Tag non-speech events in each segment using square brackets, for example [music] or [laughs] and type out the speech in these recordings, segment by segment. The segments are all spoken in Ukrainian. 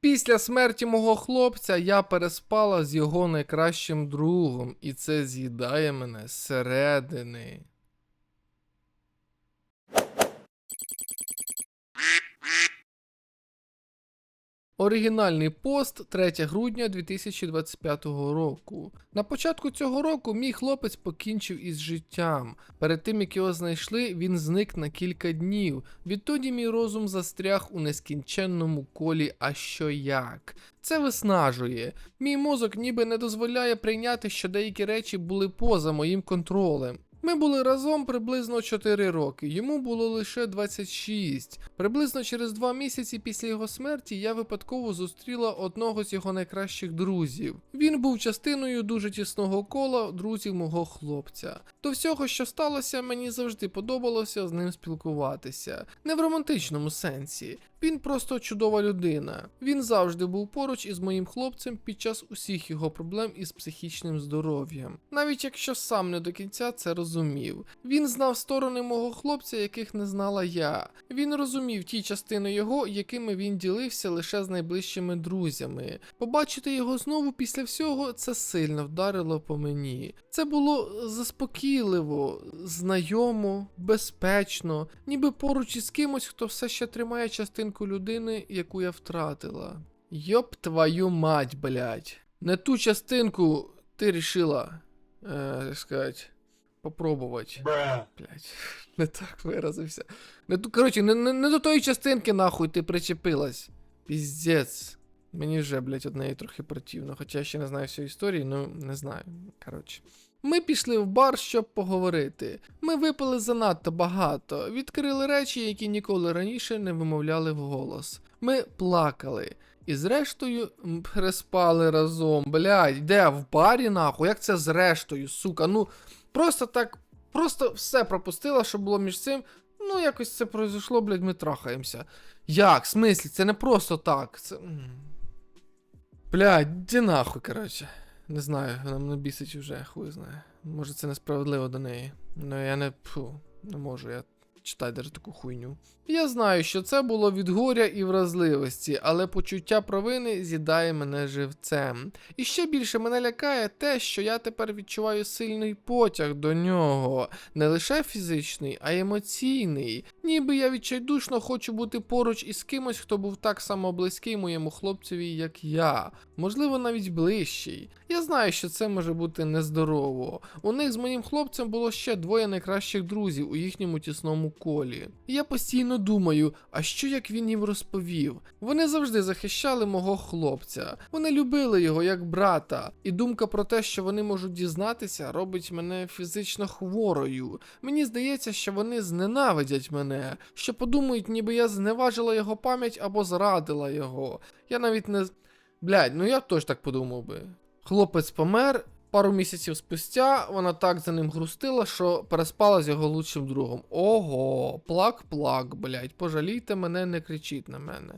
Після смерті мого хлопця я переспала з його найкращим другом, і це з'їдає мене зсередини. Оригінальний пост 3 грудня 2025 року. На початку цього року мій хлопець покінчив із життям. Перед тим як його знайшли, він зник на кілька днів. Відтоді мій розум застряг у нескінченному колі, а що як. Це виснажує. Мій мозок ніби не дозволяє прийняти, що деякі речі були поза моїм контролем. Ми були разом приблизно 4 роки, йому було лише 26. Приблизно через 2 місяці після його смерті я випадково зустріла одного з його найкращих друзів. Він був частиною дуже тісного кола друзів мого хлопця. До всього, що сталося, мені завжди подобалося з ним спілкуватися. Не в романтичному сенсі. Він просто чудова людина. Він завжди був поруч із моїм хлопцем під час усіх його проблем із психічним здоров'ям. Навіть якщо сам не до кінця це розумів. Він знав сторони мого хлопця, яких не знала я. Він розумів ті частини його, якими він ділився лише з найближчими друзями. Побачити його знову після всього це сильно вдарило по мені. Це було заспокійливо, знайомо, безпечно, ніби поруч із кимось, хто все ще тримає частинку людини, яку я втратила. Йоп твою мать, блядь. Не ту частинку ти рішила, е, так сказати, попробувати. Блять, не так виразився. Не ту, коротше, не, не, не до тої частинки нахуй ти причепилась. Піздець. Мені вже, блять, од неї трохи противно, хоча я ще не знаю всю історію, ну не знаю. Коротше. Ми пішли в бар, щоб поговорити. Ми випили занадто багато, відкрили речі, які ніколи раніше не вимовляли вголос. Ми плакали. І зрештою переспали разом. Блядь, де в барі нахуй? Як це зрештою, сука? Ну, просто так, просто все пропустила, що було між цим. Ну, якось це произошло, блядь, ми трахаємося. Як? В смислі? Це не просто так. Це. Блядь, де нахуй, коротше. Не знаю, вона мене бісить вже, хуй знає. Може це несправедливо до неї. Ну я не. пху. не можу я читати даже таку хуйню. Я знаю, що це було від горя і вразливості, але почуття провини з'їдає мене живцем. І ще більше мене лякає те, що я тепер відчуваю сильний потяг до нього, не лише фізичний, а й емоційний. Ніби я відчайдушно хочу бути поруч із кимось, хто був так само близький моєму хлопцеві, як я, можливо, навіть ближчий. Я знаю, що це може бути нездорово. У них з моїм хлопцем було ще двоє найкращих друзів у їхньому тісному колі. Я постійно думаю, а що як він їм розповів? Вони завжди захищали мого хлопця. Вони любили його як брата. І думка про те, що вони можуть дізнатися, робить мене фізично хворою. Мені здається, що вони зненавидять мене, що подумають, ніби я зневажила його пам'ять або зрадила його. Я навіть не. Блядь, ну я б теж так подумав би. Хлопець помер. Пару місяців спустя вона так за ним грустила, що переспала з його лучшим другом. Ого, плак-плак, блядь, пожалійте мене, не кричіть на мене.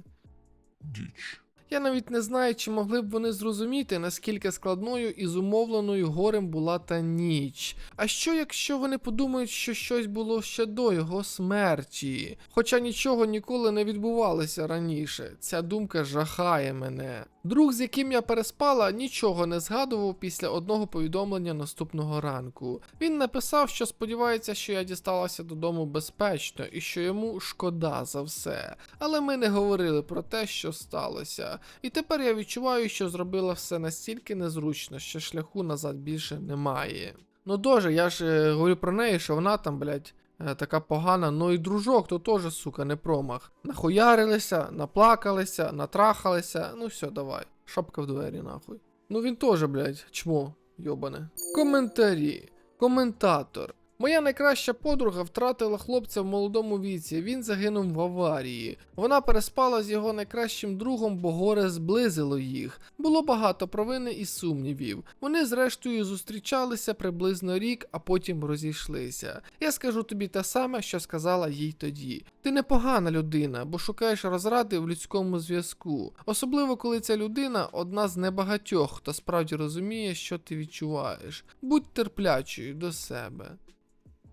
Діч. Я навіть не знаю, чи могли б вони зрозуміти, наскільки складною і зумовленою горем була та ніч. А що якщо вони подумають, що щось було ще до його смерті? Хоча нічого ніколи не відбувалося раніше. Ця думка жахає мене. Друг, з яким я переспала, нічого не згадував після одного повідомлення наступного ранку. Він написав, що сподівається, що я дісталася додому безпечно і що йому шкода за все. Але ми не говорили про те, що сталося. І тепер я відчуваю, що зробила все настільки незручно, що шляху назад більше немає. Ну дуже, я ж е, говорю про неї, що вона там, блядь, е, така погана, ну і дружок, то теж, сука, не промах. Нахуярилися, наплакалися, натрахалися, ну все, давай. Шапка в двері, нахуй. Ну він теж, блядь, чмо, йобане. Коментарі. Коментатор. Моя найкраща подруга втратила хлопця в молодому віці. Він загинув в аварії. Вона переспала з його найкращим другом, бо горе зблизило їх. Було багато провини і сумнівів. Вони зрештою зустрічалися приблизно рік, а потім розійшлися. Я скажу тобі те саме, що сказала їй тоді. Ти непогана людина, бо шукаєш розради в людському зв'язку. Особливо коли ця людина одна з небагатьох, хто справді розуміє, що ти відчуваєш. Будь терплячою до себе.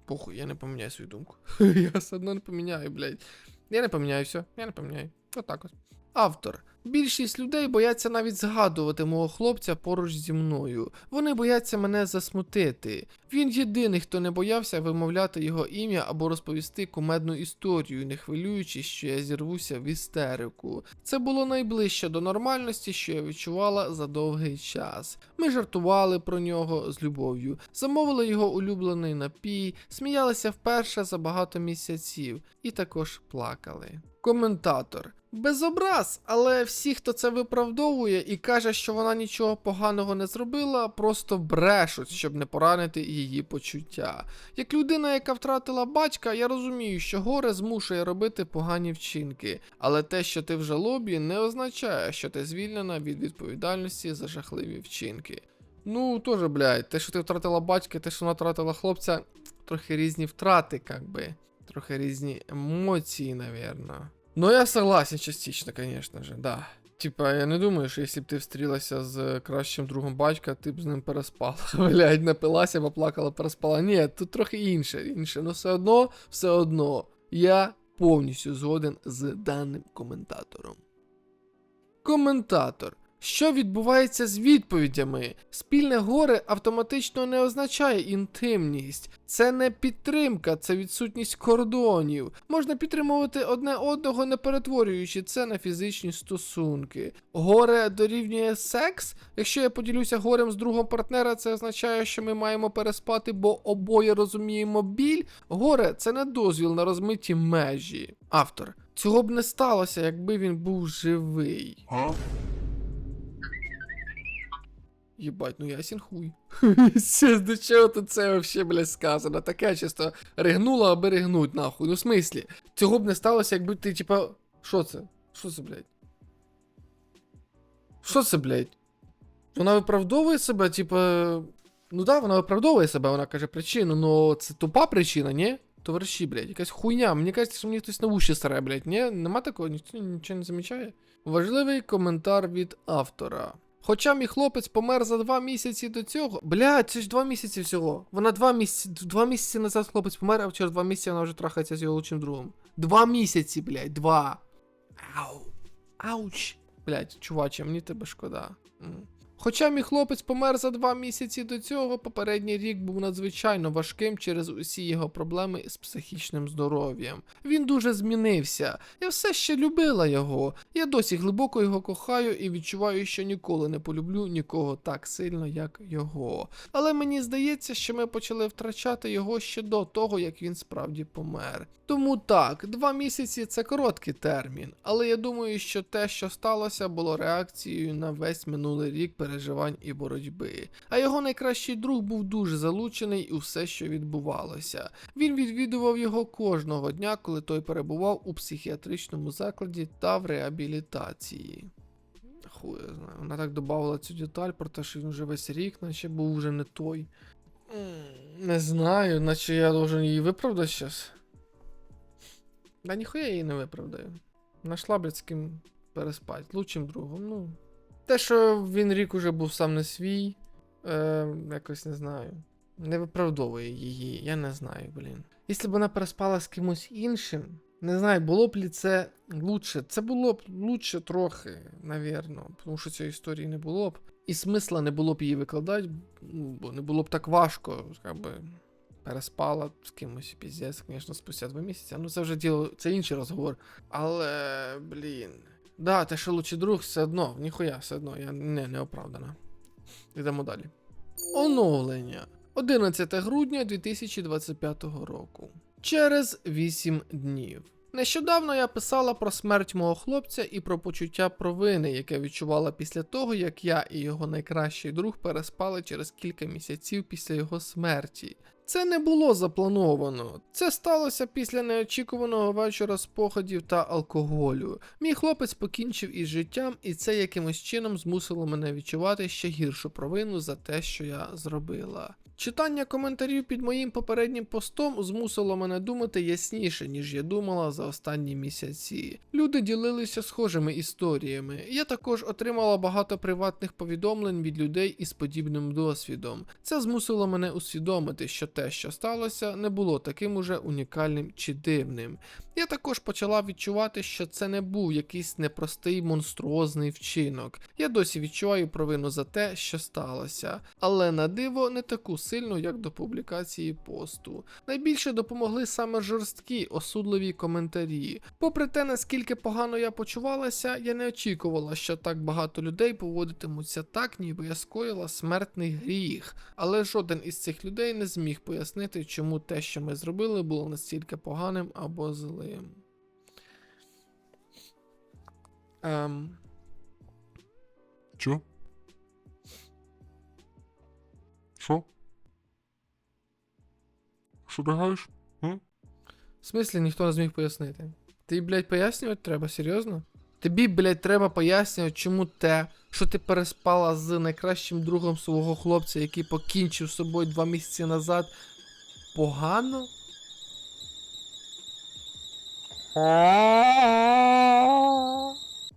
Похуй, я не поміняю свою думку. [laughs] я все одно не поміняю, блядь. Я не поміняю все, я не поміняю. Отак от. Автор. Більшість людей бояться навіть згадувати мого хлопця поруч зі мною. Вони бояться мене засмутити. Він єдиний, хто не боявся вимовляти його ім'я або розповісти кумедну історію, не хвилюючись, що я зірвуся в істерику. Це було найближче до нормальності, що я відчувала за довгий час. Ми жартували про нього з любов'ю, замовили його улюблений напій, сміялися вперше за багато місяців і також плакали. Коментатор. Без образ, але всі, хто це виправдовує і каже, що вона нічого поганого не зробила, просто брешуть, щоб не поранити її почуття. Як людина, яка втратила батька, я розумію, що горе змушує робити погані вчинки, але те, що ти в жалобі, не означає, що ти звільнена від відповідальності за жахливі вчинки. Ну, теж, блядь, те, що ти втратила батька, те, що вона втратила хлопця, трохи різні втрати, би. Трохи різні емоції, навірно. Ну, я согласен частично, конечно же, да. Типа, я не думаю, що якщо б ти встрілася з кращим другом батька, ти б з ним переспала. [laughs] Блядь, напилася, поплакала, переспала. Ні, тут трохи інше, інше. Ну все одно, все одно. Я повністю згоден з даним коментатором. Коментатор. Що відбувається з відповідями? Спільне горе автоматично не означає інтимність. Це не підтримка, це відсутність кордонів. Можна підтримувати одне одного, не перетворюючи це на фізичні стосунки. Горе дорівнює секс. Якщо я поділюся горем з другом партнера, це означає, що ми маємо переспати, бо обоє розуміємо біль. Горе це не дозвіл на розмиті межі. Автор. Цього б не сталося, якби він був живий. Єбать, ну ясен хуй. [laughs] До чого тут це вообще, блядь, сказано? Таке чисто ригнуло, аби ригнуть, нахуй. Ну, в смислі, цього б не сталося, якби ти, типа. Що це? Що це, блядь? Що це, блядь? Вона виправдовує себе, типа. Ну да, вона виправдовує себе, вона каже причину, но це тупа причина, ні? Товариші, блядь, якась хуйня. Мені кажеться, що мені хтось на уші старе, блядь, ні? Нема такого, ніхто нічого не замічає. Важливий коментар від автора. Хоча мій хлопець помер за два місяці до цього. Блядь, це ж два місяці всього. Вона два місяці. Два місяці назад хлопець помер, а через два місяці вона вже трахається з його лучшим другом. Два місяці, блядь, два. Ау. Ауч. Блядь, чуваче, мені тебе шкода. Хоча мій хлопець помер за два місяці до цього, попередній рік був надзвичайно важким через усі його проблеми з психічним здоров'ям. Він дуже змінився. Я все ще любила його. Я досі глибоко його кохаю і відчуваю, що ніколи не полюблю нікого так сильно, як його. Але мені здається, що ми почали втрачати його ще до того, як він справді помер. Тому так, два місяці це короткий термін, але я думаю, що те, що сталося, було реакцією на весь минулий рік переживань і боротьби. А його найкращий друг був дуже залучений у все, що відбувалося. Він відвідував його кожного дня, коли той перебував у психіатричному закладі та в реабілітації. Хуй знаю. Вона так додавала цю деталь про те, що він вже весь рік, наче був вже не той. Не знаю, наче я должен її виправдати зараз. Да ніхуя я її не виправдаю. Нашла, блядь, з ким переспать. Лучшим другом, ну. Те, що він рік уже був сам не свій, е, якось не знаю. Не виправдовує її, я не знаю, блін. Якщо б вона переспала з кимось іншим, не знаю, було б лі це лучше. Це було б лучше трохи, навірно, тому що цієї історії не було б. І смисла не було б її викладати, ну, бо не було б так важко, якби переспала з кимось, піздець, звісно, спустя два місяці. Ну це вже діло, це інший розговор. Але, блін. Да, те, що лучший друг, все одно, ніхуя, все одно, я не, не оправдана. Йдемо далі. Оновлення. 11 грудня 2025 року. Через 8 днів. Нещодавно я писала про смерть мого хлопця і про почуття провини, яке відчувала після того, як я і його найкращий друг переспали через кілька місяців після його смерті. Це не було заплановано. Це сталося після неочікуваного вечора спогадів та алкоголю. Мій хлопець покінчив із життям, і це якимось чином змусило мене відчувати ще гіршу провину за те, що я зробила. Читання коментарів під моїм попереднім постом змусило мене думати ясніше, ніж я думала за останні місяці. Люди ділилися схожими історіями. Я також отримала багато приватних повідомлень від людей із подібним досвідом. Це змусило мене усвідомити, що те, що сталося, не було таким уже унікальним чи дивним. Я також почала відчувати, що це не був якийсь непростий монструозний вчинок. Я досі відчуваю провину за те, що сталося, але на диво не таку сильну, як до публікації посту. Найбільше допомогли саме жорсткі, осудливі коментарі. Попри те, наскільки погано я почувалася, я не очікувала, що так багато людей поводитимуться так, ніби я скоїла смертний гріх. Але жоден із цих людей не зміг пояснити, чому те, що ми зробили, було настільки поганим або злим. Ем, Чо? Що? Що? М? в смислі ніхто не зміг пояснити. Ти, блядь, пояснювати треба, серйозно? Тобі, блядь, треба пояснювати, чому те, що ти переспала з найкращим другом свого хлопця, який покінчив з собою два місяці назад, погано?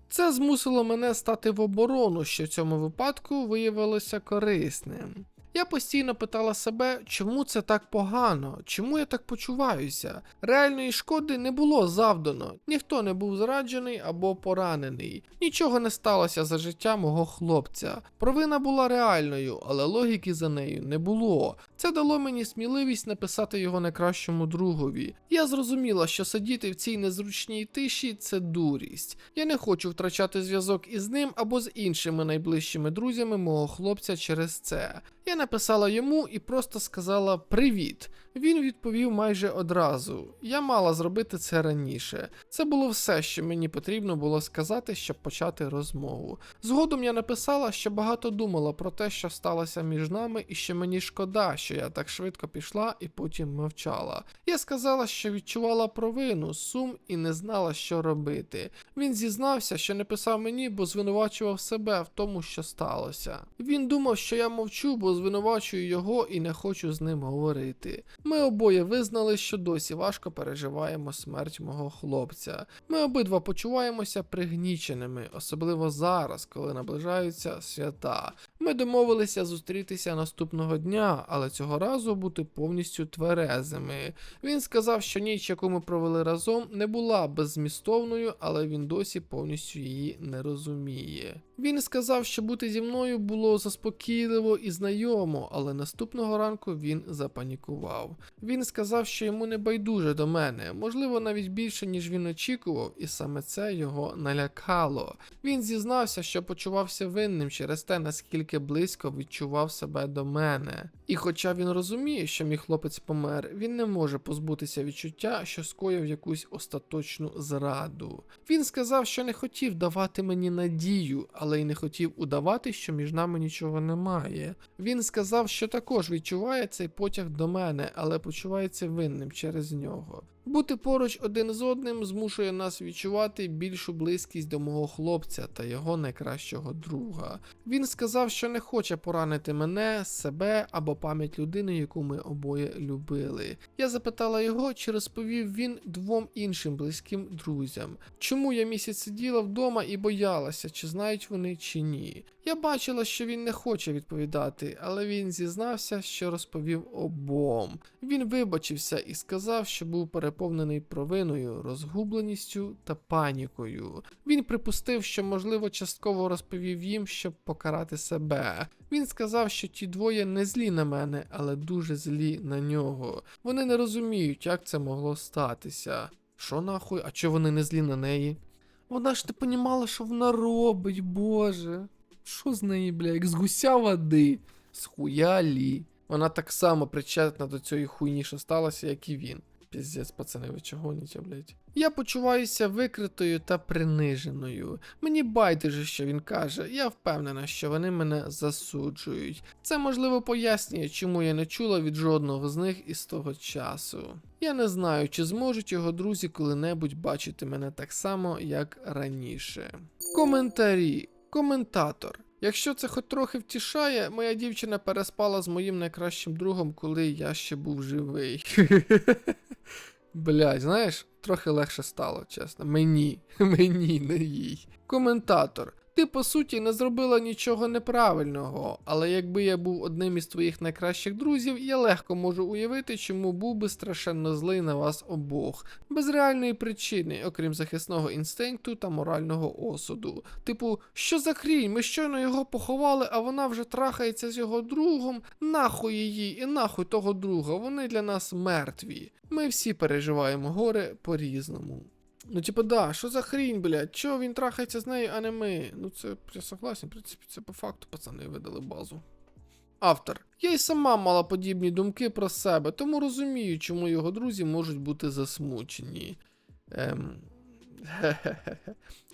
Це змусило мене стати в оборону, що в цьому випадку виявилося корисним. Я постійно питала себе, чому це так погано, чому я так почуваюся. Реальної шкоди не було завдано, ніхто не був зраджений або поранений. Нічого не сталося за життя мого хлопця. Провина була реальною, але логіки за нею не було. Це дало мені сміливість написати його найкращому другові. Я зрозуміла, що сидіти в цій незручній тиші це дурість. Я не хочу втрачати зв'язок із ним або з іншими найближчими друзями мого хлопця через це. Я написала йому і просто сказала привіт. Він відповів майже одразу. Я мала зробити це раніше. Це було все, що мені потрібно було сказати, щоб почати розмову. Згодом я написала, що багато думала про те, що сталося між нами, і що мені шкода, що я так швидко пішла і потім мовчала. Я сказала, що відчувала провину, сум і не знала, що робити. Він зізнався, що не писав мені, бо звинувачував себе в тому, що сталося. Він думав, що я мовчу, бо звинувачую його і не хочу з ним говорити. Ми обоє визнали, що досі важко переживаємо смерть мого хлопця. Ми обидва почуваємося пригніченими, особливо зараз, коли наближаються свята. Ми домовилися зустрітися наступного дня, але цього разу бути повністю тверезими. Він сказав, що ніч, яку ми провели разом, не була беззмістовною, але він досі повністю її не розуміє. Він сказав, що бути зі мною було заспокійливо і знайомо, але наступного ранку він запанікував. Він сказав, що йому не байдуже до мене, можливо, навіть більше, ніж він очікував, і саме це його налякало. Він зізнався, що почувався винним через те, наскільки близько відчував себе до мене. І хоча він розуміє, що мій хлопець помер, він не може позбутися відчуття, що скоїв якусь остаточну зраду. Він сказав, що не хотів давати мені надію, але й не хотів удавати, що між нами нічого немає. Він сказав, що також відчуває цей потяг до мене, але почувається винним через нього. Бути поруч один з одним змушує нас відчувати більшу близькість до мого хлопця та його найкращого друга. Він сказав, що не хоче поранити мене, себе або пам'ять людини, яку ми обоє любили. Я запитала його, чи розповів він двом іншим близьким друзям, чому я місяць сиділа вдома і боялася, чи знають вони чи ні. Я бачила, що він не хоче відповідати, але він зізнався, що розповів обом. Він вибачився і сказав, що був переповнений провиною, розгубленістю та панікою. Він припустив, що, можливо, частково розповів їм, щоб покарати себе. Він сказав, що ті двоє не злі на мене, але дуже злі на нього. Вони не розуміють, як це могло статися. Що нахуй? А чого вони не злі на неї? Вона ж не понімала, що вона робить, боже. Що з неї, бля, як з гуся води? З хуялі. Вона так само причетна до цієї хуйні, що сталося, як і він. Піздець, пацани, ви чого гоніте, блядь? Я почуваюся викритою та приниженою. Мені байдуже, що він каже. Я впевнена, що вони мене засуджують. Це можливо пояснює, чому я не чула від жодного з них із того часу. Я не знаю, чи зможуть його друзі коли-небудь бачити мене так само, як раніше. Коментарі. Коментатор. Якщо це хоч трохи втішає, моя дівчина переспала з моїм найкращим другом, коли я ще був живий. [laughs] Блять, знаєш, трохи легше стало, чесно. Мені, [laughs] мені, не їй. Коментатор. Ти по суті не зробила нічого неправильного, але якби я був одним із твоїх найкращих друзів, я легко можу уявити, чому був би страшенно злий на вас обох, без реальної причини, окрім захисного інстинкту та морального осуду. Типу, що за хрінь? Ми щойно його поховали, а вона вже трахається з його другом. Нахуй її і нахуй того друга. Вони для нас мертві. Ми всі переживаємо горе по-різному. Ну, типа, да, що за хрінь, блядь? Чого він трахається з нею, а не ми? Ну, це я согласен, в принципі, це по факту, пацани видали базу. Автор. Я й сама мала подібні думки про себе, тому розумію, чому його друзі можуть бути засмучені. Ем. [laughs]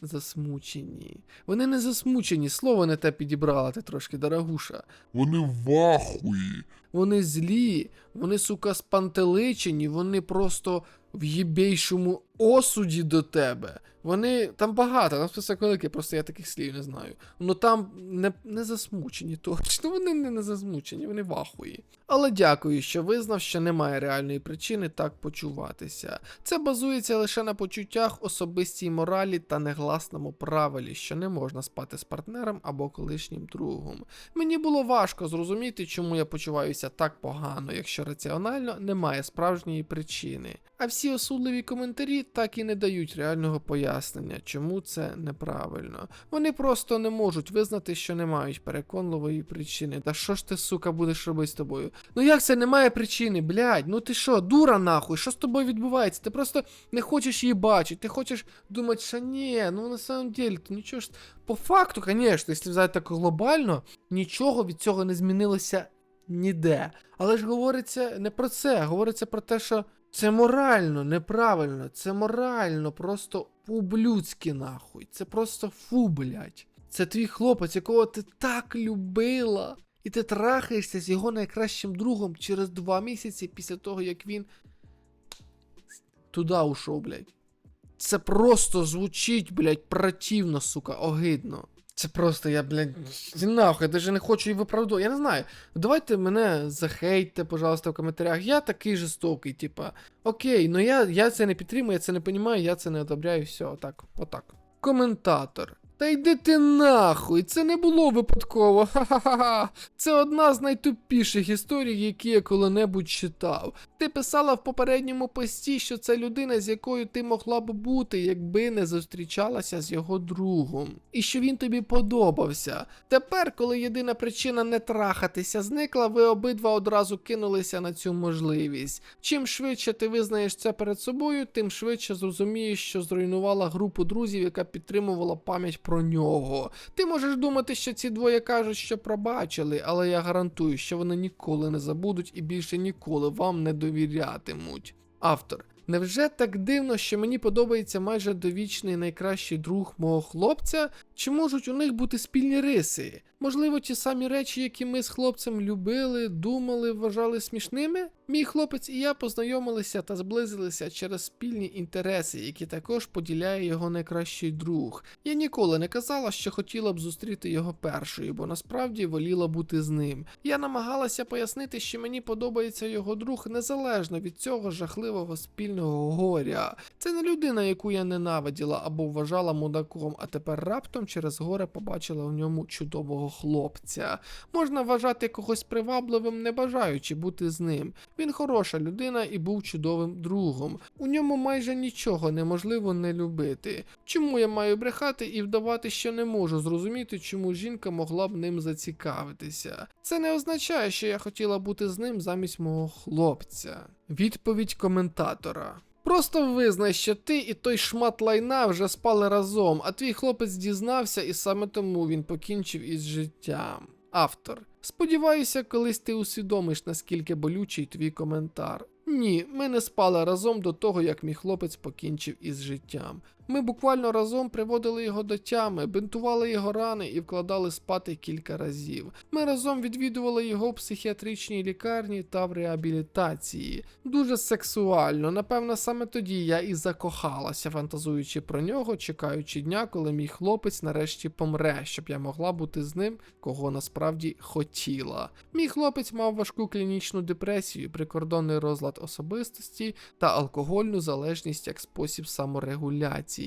Засмучені. Вони не засмучені, слово не те підібрала ти трошки, дорогуша. Вони в ахуї. Вони злі, вони, сука, спантеличені, вони просто в єбейшому осуді до тебе. Вони там багато, там список великий, просто я таких слів не знаю. Ну там не, не засмучені точно, [laughs] вони не, не засмучені, вони в ахуї. Але дякую, що визнав, що немає реальної причини так почуватися. Це базується лише на почуттях, особистій моралі та негласному правилі, що не можна спати з партнером або колишнім другом. Мені було важко зрозуміти, чому я почуваюся так погано, якщо раціонально немає справжньої причини. А всі осудливі коментарі так і не дають реального пояснення, чому це неправильно. Вони просто не можуть визнати, що не мають переконливої причини. Та що ж ти, сука, будеш робити з тобою? Ну як це немає причини, блядь? Ну ти що, дура нахуй? Що з тобою відбувається? Ти просто не хочеш її бачити, ти хочеш думати, що ні, ну на самом деле, то нічого ж. По факту, звісно, якщо взяти так глобально, нічого від цього не змінилося ніде. Але ж говориться не про це, говориться про те, що це морально неправильно, це морально, просто по-ублюдськи нахуй. Це просто фу, блядь. Це твій хлопець, якого ти так любила. І ти трахаєшся з його найкращим другом через два місяці після того, як він туди ушов, блядь. Це просто звучить, блядь, противно, сука, огидно. Це просто я, блядь, нахуй, я даже не хочу її виправдовувати. Я не знаю. Давайте мене захейтьте, пожалуйста, в коментарях. Я такий жорстокий, типа. Окей, ну я, я це не підтримую, я це не розумію, я це не одобряю, все, отак, отак. Коментатор. Та йди ти нахуй, це не було випадково. [laughs] Ха-ха-ха. Це одна з найтупіших історій, які я коли-небудь читав. Ти писала в попередньому пості, що це людина, з якою ти могла б бути, якби не зустрічалася з його другом. І що він тобі подобався. Тепер, коли єдина причина не трахатися зникла, ви обидва одразу кинулися на цю можливість. Чим швидше ти визнаєш це перед собою, тим швидше зрозумієш, що зруйнувала групу друзів, яка підтримувала пам'ять про нього. Ти можеш думати, що ці двоє кажуть, що пробачили, але я гарантую, що вони ніколи не забудуть і більше ніколи вам не довірятимуть. Автор. Невже так дивно, що мені подобається майже довічний найкращий друг мого хлопця? Чи можуть у них бути спільні риси? Можливо, ті самі речі, які ми з хлопцем любили, думали, вважали смішними? Мій хлопець і я познайомилися та зблизилися через спільні інтереси, які також поділяє його найкращий друг. Я ніколи не казала, що хотіла б зустріти його першою, бо насправді воліла бути з ним. Я намагалася пояснити, що мені подобається його друг незалежно від цього жахливого спільного горя. Це не людина, яку я ненавиділа або вважала мудаком, а тепер раптом через горе побачила в ньому чудового хлопця. Можна вважати когось привабливим, не бажаючи бути з ним. Він хороша людина і був чудовим другом. У ньому майже нічого неможливо не любити. Чому я маю брехати і вдавати, що не можу зрозуміти, чому жінка могла б ним зацікавитися? Це не означає, що я хотіла бути з ним замість мого хлопця. Відповідь коментатора. Просто визнай, що ти і той шмат лайна вже спали разом, а твій хлопець дізнався, і саме тому він покінчив із життям. Автор. Сподіваюся, колись ти усвідомиш, наскільки болючий твій коментар. Ні, ми не спали разом до того, як мій хлопець покінчив із життям. Ми буквально разом приводили його до тями, бинтували його рани і вкладали спати кілька разів. Ми разом відвідували його в психіатричній лікарні та в реабілітації. Дуже сексуально. Напевно, саме тоді я і закохалася, фантазуючи про нього, чекаючи дня, коли мій хлопець нарешті помре, щоб я могла бути з ним, кого насправді хотіла. Мій хлопець мав важку клінічну депресію, прикордонний розлад особистості та алкогольну залежність як спосіб саморегуляції.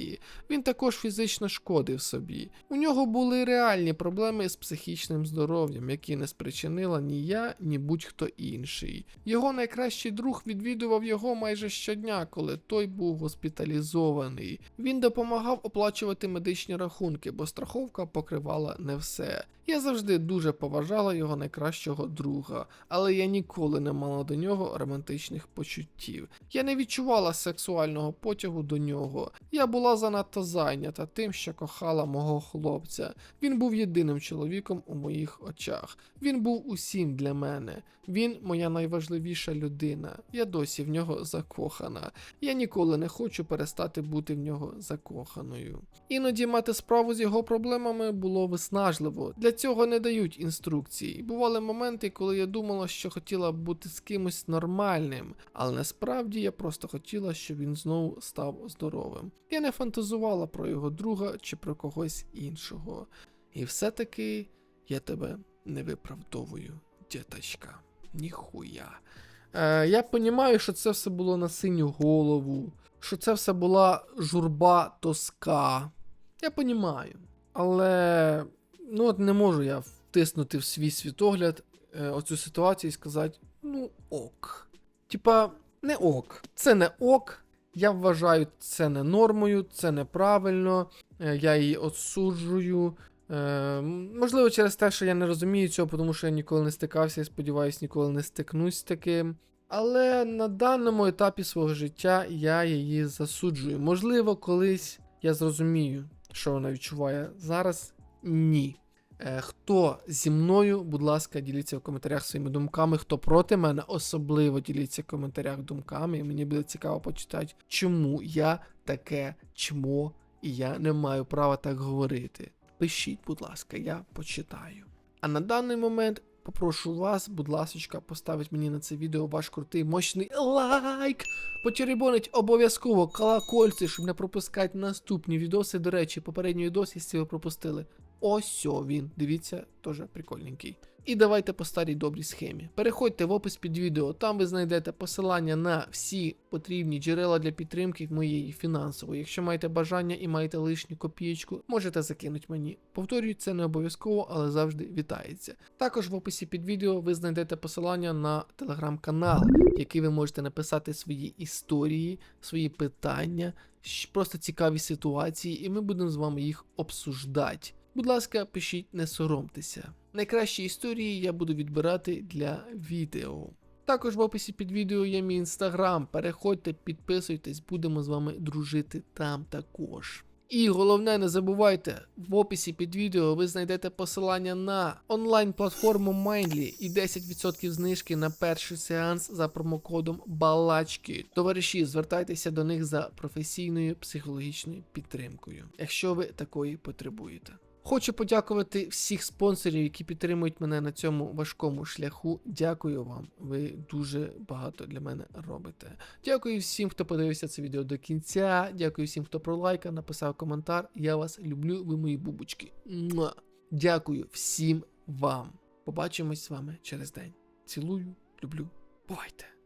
Він також фізично шкодив собі. У нього були реальні проблеми з психічним здоров'ям, які не спричинила ні я, ні будь-хто інший. Його найкращий друг відвідував його майже щодня, коли той був госпіталізований. Він допомагав оплачувати медичні рахунки, бо страховка покривала не все. Я завжди дуже поважала його найкращого друга, але я ніколи не мала до нього романтичних почуттів. Я не відчувала сексуального потягу до нього. Я була занадто зайнята тим, що кохала мого хлопця. Він був єдиним чоловіком у моїх очах. Він був усім для мене. Він моя найважливіша людина. Я досі в нього закохана. Я ніколи не хочу перестати бути в нього закоханою. Іноді мати справу з його проблемами було виснажливо. Для цього не дають інструкцій. Бували моменти, коли я думала, що хотіла б бути з кимось нормальним, але насправді я просто хотіла, щоб він знову став здоровим. Я не фантазувала про його друга чи про когось іншого. І все-таки я тебе не виправдовую, діточка. Ніхуя. Е, я розумію, що це все було на синю голову, що це все була журба тоска. Я розумію. Але ну от не можу я втиснути в свій світогляд е, оцю ситуацію і сказати: ну ок. Типа, не ок. Це не ок. Я вважаю це не нормою, це неправильно. е, Я її отсуджую. Е, можливо, через те, що я не розумію цього, тому що я ніколи не стикався і сподіваюся, ніколи не стикнусь з таким. Але на даному етапі свого життя я її засуджую. Можливо, колись я зрозумію, що вона відчуває. Зараз ні. Е, Хто зі мною, будь ласка, діліться в коментарях своїми думками. Хто проти мене, особливо діліться в коментарях думками. І мені буде цікаво почитати, чому я таке чмо, і я не маю права так говорити. Пишіть, будь ласка, я почитаю. А на даний момент попрошу вас, будь ласка, поставити мені на це відео ваш крутий мощний лайк. Потеребонить обов'язково колокольці, щоб не пропускати наступні відоси. До речі, попередній відос, якщо ви пропустили. Ось о він. Дивіться, теж прикольненький. І давайте по старій добрій схемі. Переходьте в опис під відео, там ви знайдете посилання на всі потрібні джерела для підтримки моєї фінансової. Якщо маєте бажання і маєте лишню копієчку, можете закинути мені. Повторюю, це не обов'язково, але завжди вітається. Також в описі під відео ви знайдете посилання на телеграм-канал, який ви можете написати свої історії, свої питання, просто цікаві ситуації, і ми будемо з вами їх обсуждати. Будь ласка, пишіть, не соромтеся. Найкращі історії я буду відбирати для відео. Також в описі під відео є мій інстаграм. Переходьте, підписуйтесь, будемо з вами дружити там також. І головне, не забувайте, в описі під відео ви знайдете посилання на онлайн-платформу Mindly і 10% знижки на перший сеанс за промокодом Балачки. Товариші, звертайтеся до них за професійною психологічною підтримкою, якщо ви такої потребуєте. Хочу подякувати всіх спонсорів, які підтримують мене на цьому важкому шляху. Дякую вам. Ви дуже багато для мене робите. Дякую всім, хто подивився це відео до кінця. Дякую всім, хто пролайкав, написав коментар. Я вас люблю, ви мої бубочки. Муа. Дякую всім вам. Побачимось з вами через день. Цілую, люблю. Бувайте!